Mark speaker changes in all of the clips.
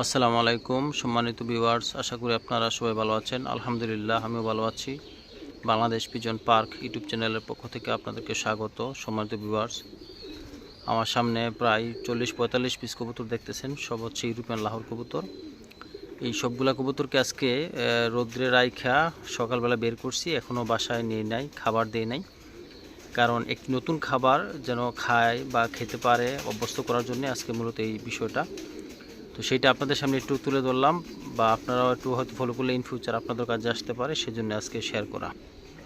Speaker 1: আসসালামু আলাইকুম, সম্মানিত ভিউয়ার্স আশা করি আপনারা সবাই ভালো আছেন। আলহামদুলিল্লাহ, আমিও ভালো আছি। বাংলাদেশ পিজন পার্ক ইউটিউব চ্যানেলের পক্ষ থেকে আপনাদেরকে স্বাগত, সম্মানিত ভিউয়ার্স আমার সামনে প্রায় চল্লিশ পঁয়তাল্লিশ পিস কবুতর দেখতেছেন, সব হচ্ছে ইউরোপিয়ান লাহোর কবুতর। এই সবগুলা কবুতরকে আজকে রৌদ্রে রাইখা সকালবেলা বের করছি এখনও বাসায় নিয়ে নাই, খাবার দিয়ে নাই। কারণ একটি নতুন খাবার যেন খায় বা খেতে পারে অভ্যস্ত করার জন্য আজকে মূলত এই বিষয়টা। তো সেইটা আপনাদের সামনে একটু তুলে ধরলাম বা আপনারাও একটু হয়তো ফলো করলে ইন ফিউচার আপনাদের কাজে আসতে পারে, সেজন্য আজকে শেয়ার করা।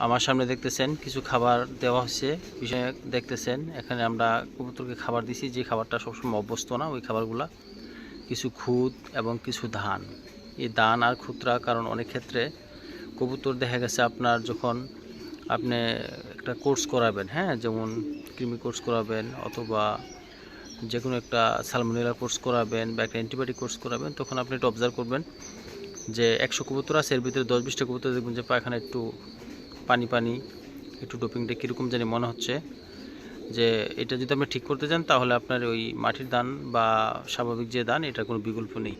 Speaker 1: আমার সামনে দেখতেছেন কিছু খাবার দেওয়া হচ্ছে বিষয়ে দেখতেছেন, এখানে আমরা কবুতরকে খাবার দিছি, যে খাবারটা সবসময় অভ্যস্ত না, ওই খাবারগুলা। কিছু খুদ এবং কিছু ধান। এই ধান আর খুদরা কারণ অনেক ক্ষেত্রে কবুতর দেখা গেছে আপনার যখন আপনি একটা কোর্স করাবেন হ্যাঁ যেমন কৃমি কোর্স করাবেন অথবা যে কোনো একটা সালমোনেলা কোর্স করাবেন বা একটা অ্যান্টিবায়োটিক কোর্স করাবেন, তখন আপনি একটু অবজার্ভ করবেন যে একশো কবুতর আছে, এর ভিতরে দশ বিশটা কবুতর দেখবেন যে পায়খানা একটু পানি পানি, একটু ডোপিংটা কীরকম জানি মনে হচ্ছে। যে এটা যদি আপনি ঠিক করতে চান, তাহলে আপনার ওই মাটির দান বা স্বাভাবিক যে দান এটা কোনো বিকল্প নেই।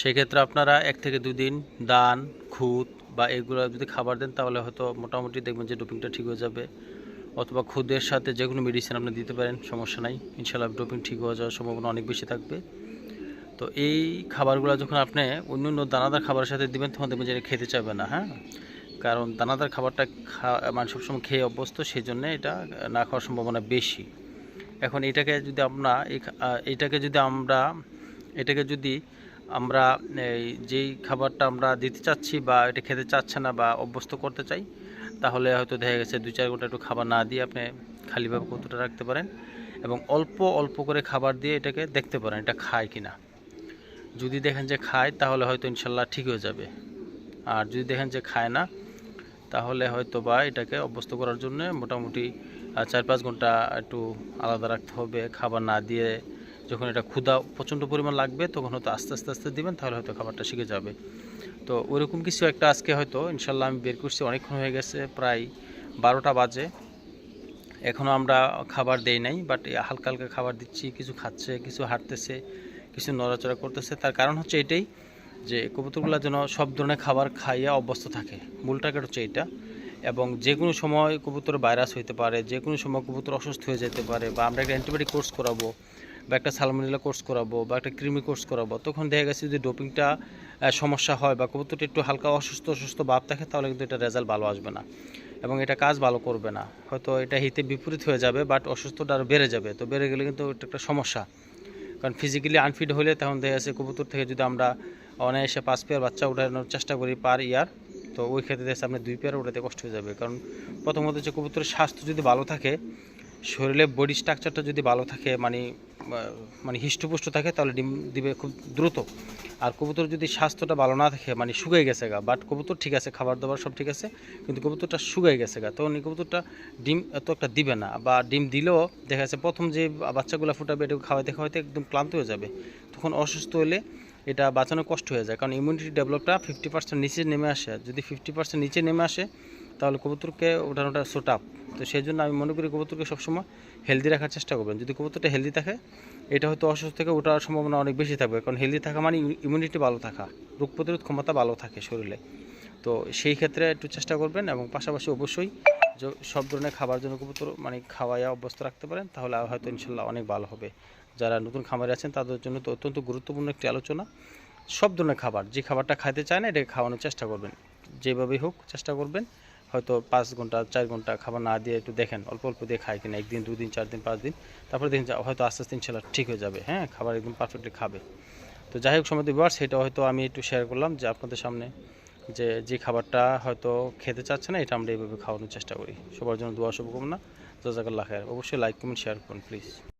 Speaker 1: সেক্ষেত্রে আপনারা এক থেকে দুই দিন দান, খুদ বা এগুলো যদি খাবার দেন, তাহলে হয়তো মোটামুটি দেখবেন যে ডোপিংটা ঠিক হয়ে যাবে। অথবা খুদের সাথে যে কোনো মেডিসিন আপনি দিতে পারেন, সমস্যা নাই। ইনশাল্লাহ ডোপিং ঠিক হয়ে যাওয়ার সম্ভাবনা অনেক বেশি থাকবে। তো এই খাবারগুলো যখন আপনি অন্য অন্য দানাদার খাবারের সাথে দিবেন, তখন দেখবেন যে এটা খেতে চাইবে না হ্যাঁ? কারণ দানাদার খাবারটা খা মানে সবসময় খেয়ে অভ্যস্ত সেই জন্যে এটা না খাওয়ার সম্ভাবনা বেশি। এখন এটাকে যদি আমরা এটাকে যদি আমরা, এটাকে যদি আমরা যেই খাবারটা আমরা দিতে চাচ্ছি বা এটা খেতে চাচ্ছে না বা অভ্যস্ত করতে চাই তাহলে হয়তো দেখা গেছে দুই চার ঘণ্টা একটু খাবার না দিয়ে আপনি খালিভাবে কতটা রাখতে পারেন এবং অল্প অল্প করে খাবার দিয়ে এটাকে দেখতে পারেন এটা খায় কি না যদি দেখেন যে খায়, তাহলে হয়তো ইনশাল্লাহ ঠিক হয়ে যাবে। আর যদি দেখেন যে খায় না, তাহলে হয়তো বা এটাকে অভ্যস্ত করার জন্য মোটামুটি চার পাঁচ ঘণ্টা একটু আলাদা রাখতে হবে, খাবার না দিয়ে যখন এটা ক্ষুধা প্রচণ্ড পরিমাণ লাগবে, তখন হয়তো আস্তে আস্তে আস্তে দিবেন, তাহলে হয়তো খাবারটা শিখে যাবে। তো ওরকম কিছু একটা আজকে হয়তো, ইনশাল্লাহ আমি বের করছি, অনেকক্ষণ হয়ে গেছে, প্রায় বারোটা বাজে। এখনও আমরা খাবার দেই নাই বাট হালকা হালকা খাবার দিচ্ছি, কিছু খাচ্ছে, কিছু হাঁটতেছে, কিছু নড়াচড়া করতেছে। তার কারণ হচ্ছে এটাই যে, কবুতরগুলো যেন সব ধরনের খাবার খাইয়া অভ্যস্ত থাকে। মূল টার্গেট হচ্ছে এইটা এবং যে কোনো সময় কবুতর ভাইরাস হইতে পারে যে কোনো সময় কবুতর অসুস্থ হয়ে যেতে পারে, বা আমরা একটা অ্যান্টিবায়োটিক কোর্স করাবো বা একটা সালমোনেলা কোর্স করাবো বা একটা কৃমি কোর্স করাবো, তখন দেখা গেছে যদি ডোপিংটা সমস্যা হয় বা কবুতরটা একটু হালকা অসুস্থ অসুস্থ ভাব থাকে, তাহলে কিন্তু এটা রেজাল্ট ভালো আসবে না এবং এটা কাজ ভালো করবে না। হয়তো এটা হিতে বিপরীত হয়ে যাবে বাট অসুস্থটা আরও বেড়ে যাবে। তো বেড়ে গেলে কিন্তু এটা একটা সমস্যা। কারণ ফিজিক্যালি আনফিট হলে তখন দেখা যাচ্ছে কবুতর থেকে যদি আমরা অনায়াসে পাঁচ পেয়ার বাচ্চা উঠানোর চেষ্টা করি পার ইয়ার তো ওই ক্ষেত্রে দেখা যাচ্ছে আপনার দুই পেয়ার উঠাতে কষ্ট হয়ে যাবে। কারণ প্রথমত হচ্ছে কবুতরের স্বাস্থ্য যদি ভালো থাকে শরীরে বডি স্ট্রাকচারটা যদি ভালো থাকে মানে মানে হিষ্টপুষ্ট থাকে, তাহলে ডিম দিবে খুব দ্রুত। আর কবুতর যদি স্বাস্থ্যটা ভালো না থাকে মানে শুকিয়ে গেছে গা বাট কবুতর ঠিক আছে খাবার দাবার সব ঠিক আছে, কিন্তু কবুতরটা শুকিয়ে গেছে গা, তখন এই কবুতরটা ডিম এত একটা দিবে না। বা ডিম দিলেও দেখা যাচ্ছে প্রথম যে বাচ্চাগুলো ফুটাবে এটা খাওয়াইতে খাওয়াইতে একদম ক্লান্ত হয়ে যাবে। তখন অসুস্থ হলে এটা বাঁচানো কষ্ট হয়ে যায়, কারণ ইমিউনিটি ডেভেলপটা ফিফটি পার্সেন্ট নিচে নেমে আসে। যদি ফিফটি পার্সেন্ট নিচে নেমে আসে তাহলে কবুতরকে ওঠানোটা সোটাপ তো সেই জন্য আমি মনে করি কবুতরকে সবসময় হেলদি রাখার চেষ্টা করবেন। যদি কবুতরটা হেলদি থাকে, এটা হয়তো অসুস্থ থেকে ওঠার সম্ভাবনা অনেক বেশি থাকবে। কারণ হেলদি থাকা মানে ইমিউনিটি ভালো থাকা, রোগ প্রতিরোধ ক্ষমতা ভালো থাকে শরীরে। তো সেই ক্ষেত্রে একটু চেষ্টা করবেন এবং পাশাপাশি অবশ্যই সব ধরনের খাবার জন্য কবুতর মানে খাওয়াইয়া অভ্যস্ত রাখতে পারেন, তাহলে হয়তো ইনশাল্লাহ অনেক ভালো হবে। যারা নতুন খামারে আছেন, তাদের জন্য তো অত্যন্ত গুরুত্বপূর্ণ একটি আলোচনা। সব ধরনের খাবার, যে খাবারটা খাইতে চায় না, এটাকে খাওয়ানোর চেষ্টা করবেন। যেভাবেই হোক, চেষ্টা করবেন। হয়তো পাঁচ ঘণ্টা, চার ঘণ্টা খাবার না দিয়ে একটু দেখেন, অল্প অল্প দিয়ে খায় কিনা, একদিন দুদিন চার দিন, পাঁচ দিন, তারপরে দেখেন হয়তো আস্তে আস্তে ইনশাল্লাহ ঠিক হয়ে যাবে। হ্যাঁ খাবার একদম পারফেক্টলি খাবে। তো যাই হোক সময় দিবার সেটা হয়তো আমি একটু শেয়ার করলাম যে আপনাদের সামনে যে যে খাবারটা হয়তো খেতে চাচ্ছে না, এটা আমরা এইভাবে খাওয়ানোর চেষ্টা করি। সবার জন্য দোয়া শুভকামনা। জাজাকাল্লাহ খায়ের অবশ্যই লাইক কমেন্ট শেয়ার করুন প্লিজ